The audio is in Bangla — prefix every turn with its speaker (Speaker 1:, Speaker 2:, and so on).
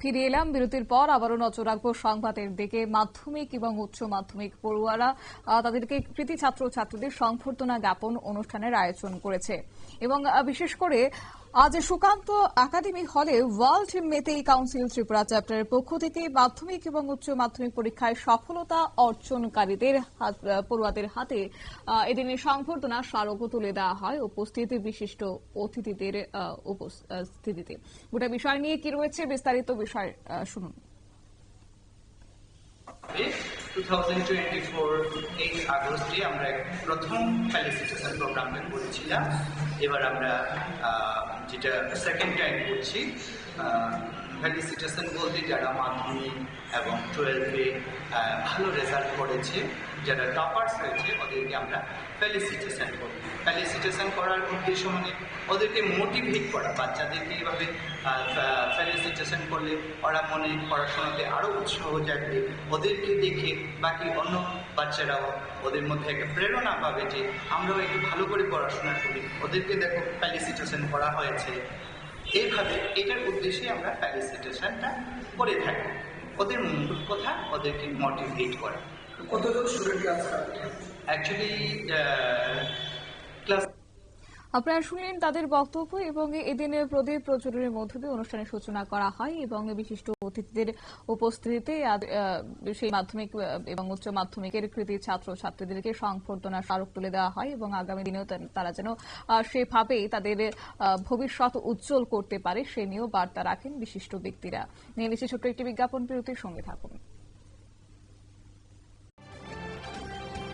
Speaker 1: ফিরে এলাম। বিরতির পর আবারও নজর রাখব সংবাদের দিকে। মাধ্যমিক এবং উচ্চ মাধ্যমিক পড়ুয়ারা তাদেরকে কৃতি ছাত্র ছাত্রীদের সংবর্ধনা জ্ঞাপন অনুষ্ঠানের আয়োজন করেছে। এবং বিশেষ করে আজ সুকান্ত একাডেমি হলে ওয়ার্ল্ড মেতেই কাউন্সিল ত্রিপুরা চ্যাপ্টারের পক্ষ থেকে মাধ্যমিক এবং উচ্চ মাধ্যমিক পরীক্ষায় সফলতা অর্জনকারীদের পড়ুয়াদের হাতে এদিনের সংবর্ধনা স্মারকও তুলে দেওয়া হয় উপস্থিত বিশিষ্ট অতিথিদের উপস্থিতিতে। গোটা বিষয় নিয়ে কি রয়েছে বিস্তারিত বিষয় শুনুন।
Speaker 2: Two thousand twenty four eight আগস্টে আমরা প্রথম ফেলিসিটেশন প্রোগ্রামটা করেছিলাম এবার আমরা যেটা সেকেন্ড টাইম করছি ফেলিসিটেশন বলতে যারা মাধ্যমিক এবং টুয়েলভে ভালো রেজাল্ট করেছে, যারা টপার্স হয়েছে, ওদেরকে আমরা ফেলিসিটেশন করি ফেলিসিটেশন করার উদ্দেশ্য মানে ওদেরকে মোটিভেট করা, বাচ্চাদেরকে এইভাবে ফেলিসিটেশন করলে ওরা মনে পড়াশোনাতে আরও উৎসাহ জাগবে। ওদেরকে দেখে বাকি অন্য বাচ্চারাও ওদের মধ্যে একটা প্রেরণা পাবে যে আমরাও একটু ভালো করে পড়াশোনা করি। ওদেরকে দেখো ফেলিসিটেশন করা হয়েছে। এইভাবে এটার উদ্দেশ্যে আমরা ফেলিসিটেশনটা করে থাকি। ওদের মূল কথা ওদেরকে মোটিভেট করা।
Speaker 3: কতজন স্টুডেন্ট ক্লাস
Speaker 2: অ্যাকচুয়ালি ক্লাস
Speaker 1: আপনারা শুনলেন তাদের বক্তব্য এবং এদিনে প্রদীপ প্রচুরের মধ্য দিয়ে অনুষ্ঠানের সূচনা করা হয় এবং বিশিষ্ট অতিথিদের উপস্থিতিতে সেই মাধ্যমিক এবং উচ্চ মাধ্যমিকের কৃতি ছাত্র ছাত্রীদেরকে সংবর্ধনা স্মারক তুলে দেওয়া হয় এবং আগামী দিনেও তারা যেন সেভাবেই তাদের ভবিষ্যৎ উজ্জ্বল করতে পারে সে নিয়েও বার্তা রাখেন বিশিষ্ট ব্যক্তিরা। নিয়ে নিচ্ছে ছোট্ট একটি বিজ্ঞাপন বিরতির সঙ্গে থাকুন।